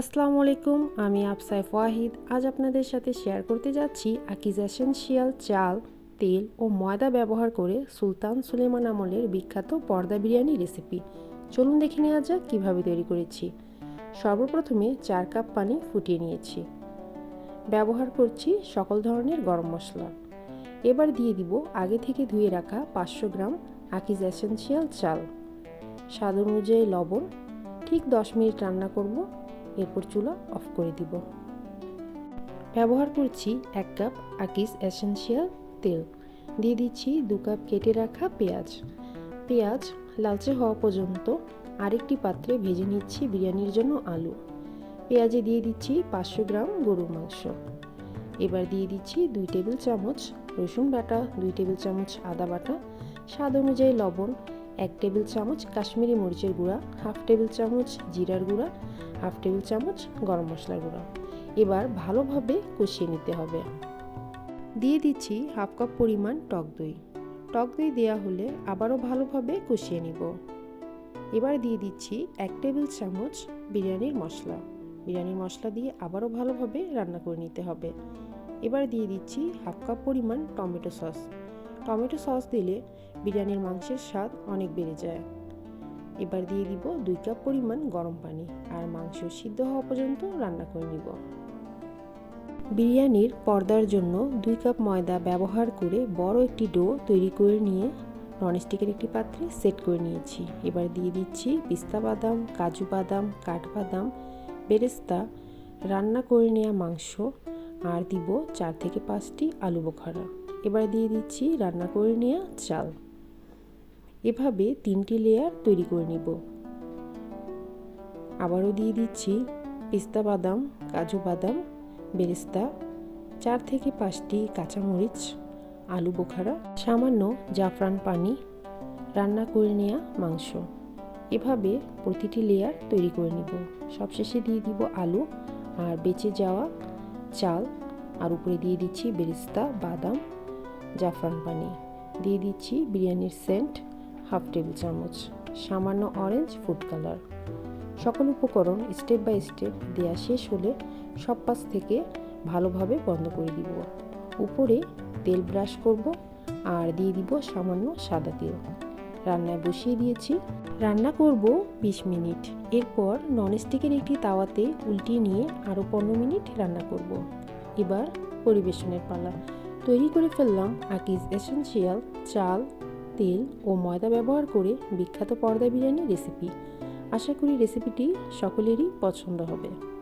আসসালামু আলাইকুম, আমি আফসাইফ ওয়াহিদ। আজ আপনাদের সাথে শেয়ার করতে যাচ্ছি আকিজ এসেনশিয়াল চাল, তেল ও ময়দা ব্যবহার করে সুলতান সুলেমান আমলের বিখ্যাত পর্দা বিরিয়ানি রেসিপি চলুন দেখে নেওয়া যাক কীভাবে তৈরি করেছি। সর্বপ্রথমে চার কাপ পানি ফুটিয়ে নিয়েছি। ব্যবহার করছি সকল ধরনের গরম মশলা। এবার দিয়ে দিব আগে থেকে ধুয়ে রাখা পাঁচশো গ্রাম আকিজ এসেনশিয়াল চাল। স্বাদ অনুযায়ী লবণ, ঠিক দশ মিনিট রান্না করব। এরপর চুলা অফ করে দিব। ব্যবহার করছি এক কাপ আকিস এসেনশিয়াল তেল। দিয়ে দিচ্ছি দু কাপ কেটে রাখা পেঁয়াজ। পেঁয়াজ লালচে হওয়া পর্যন্ত আরেকটি পাত্রে ভেজে নিচ্ছি বিরিয়ানির জন্য আলু। পেঁয়াজে দিয়ে দিচ্ছি পাঁচশো গ্রাম গরুর মাংস। এবার দিয়ে দিচ্ছি দুই টেবিল চামচ রসুন বাটা, দুই টেবিল চামচ আদা বাটা। স্বাদ অনুযায়ী লবণ এক টেবিল চামচ কাশ্মীরি মরিচের গুঁড়া, হাফ টেবিল চামচ জিরার গুঁড়া, হাফ টেবিল চামচ গরম মশলার গুঁড়া। এবার ভালোভাবে কষিয়ে নিতে হবে। দিয়ে দিচ্ছি হাফ কাপ পরিমাণ টক দই। টক দই দেওয়া হলে আবারও ভালোভাবে কষিয়ে নিব। এবার দিয়ে দিচ্ছি এক টেবিল চামচ বিরিয়ানির মশলা। বিরিয়ানির মশলা দিয়ে আবারও ভালোভাবে রান্না করে নিতে হবে। এবার দিয়ে দিচ্ছি হাফ কাপ পরিমাণ টমেটো সস। টমেটো সস দিলে বিরিয়ানির মাংসের স্বাদ অনেক বেড়ে যায়। এবার দিয়ে দিব দুই কাপ পরিমাণ গরম পানি আর মাংস সিদ্ধ হওয়া পর্যন্ত রান্না করে নিব। বিরিয়ানির পর্দার জন্য দুই কাপ ময়দা ব্যবহার করে বড় একটি ডো তৈরি করে নিয়ে ননস্টিকের একটি পাত্রে সেট করে নিয়েছি। এবার দিয়ে দিচ্ছি পিস্তা বাদাম, কাজু বাদাম, কাঠবাদাম, বেরেস্তা, রান্না করে নেওয়া মাংস আর দিব চার থেকে পাঁচটি আলু বোখারা। এবার দিয়ে দিচ্ছি রান্না করে নেওয়া চাল। এভাবে তিনটি লেয়ার তৈরি করে নিব। আবারও দিয়ে দিচ্ছি পিস্তা বাদাম, কাজু বাদাম, বেরেস্তা, চার থেকে পাঁচটি কাঁচামরিচ, আলু বোখারা, সামান্য জাফরান পানি, রান্না করে নেওয়া মাংস। এভাবে প্রতিটি লেয়ার তৈরি করে নিব। সবশেষে দিয়ে দিব আলু আর বেঁচে যাওয়া চাল। আর উপরে দিয়ে দিচ্ছি বেরিস্তা, বাদাম জাফরান পানি। দিয়ে দিচ্ছি বিরিয়ানির সেন্ট, হাফ টেবিল চামচ। সামান্য অরেঞ্জ ফুড কালার সকল উপকরণ স্টেপ বাই স্টেপ দেওয়া শেষ হলে সব পাশ থেকে ভালোভাবে বন্ধ করে দিব। উপরে তেল ব্রাশ করব আর দিয়ে দিব সামান্য সাদা তেল। রান্নায় বসিয়ে দিয়েছি। রান্না করব ২০ মিনিট। এরপর ননস্টিকের একটি তাওয়াতে উল্টিয়ে নিয়ে আরও পনেরো মিনিট রান্না করব। এবার পরিবেশনের পালা। তৈরি করে ফেললাম আকিজ এসেন্সিয়াল চাল, তেল ও ময়দা ব্যবহার করে বিখ্যাত পর্দা বিরিয়ানি রেসিপি আশা করি রেসিপিটি সকলেরই পছন্দ হবে।